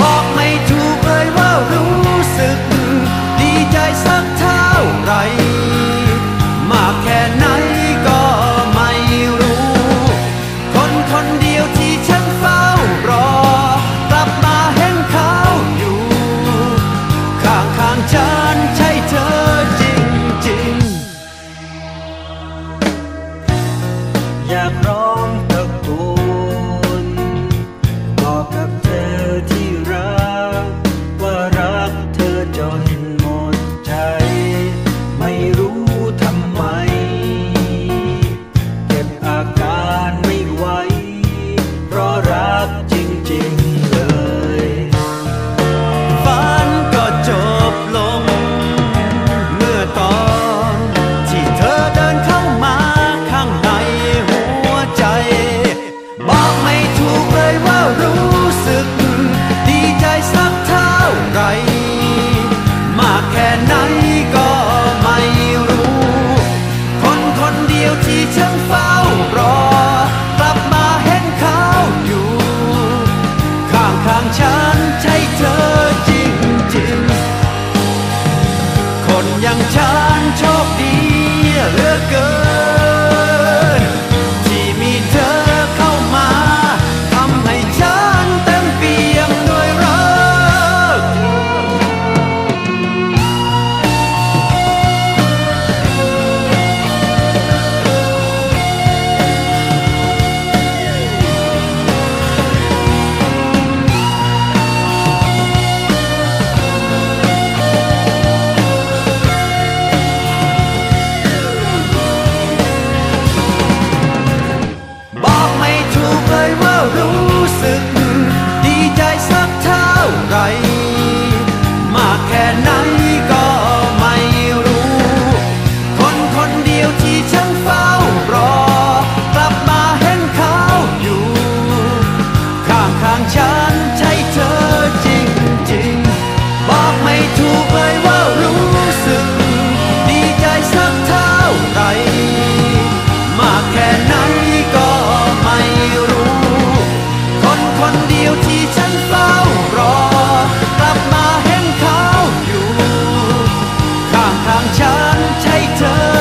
บอกไม่ถูกเลยว่ารู้สึก ดีใจสักเท่าไร nothing. คนเดียวที่ฉันเฝ้ารอ กลับมาเห็นเขาอยู่ ข้างทางฉันใช่เธอ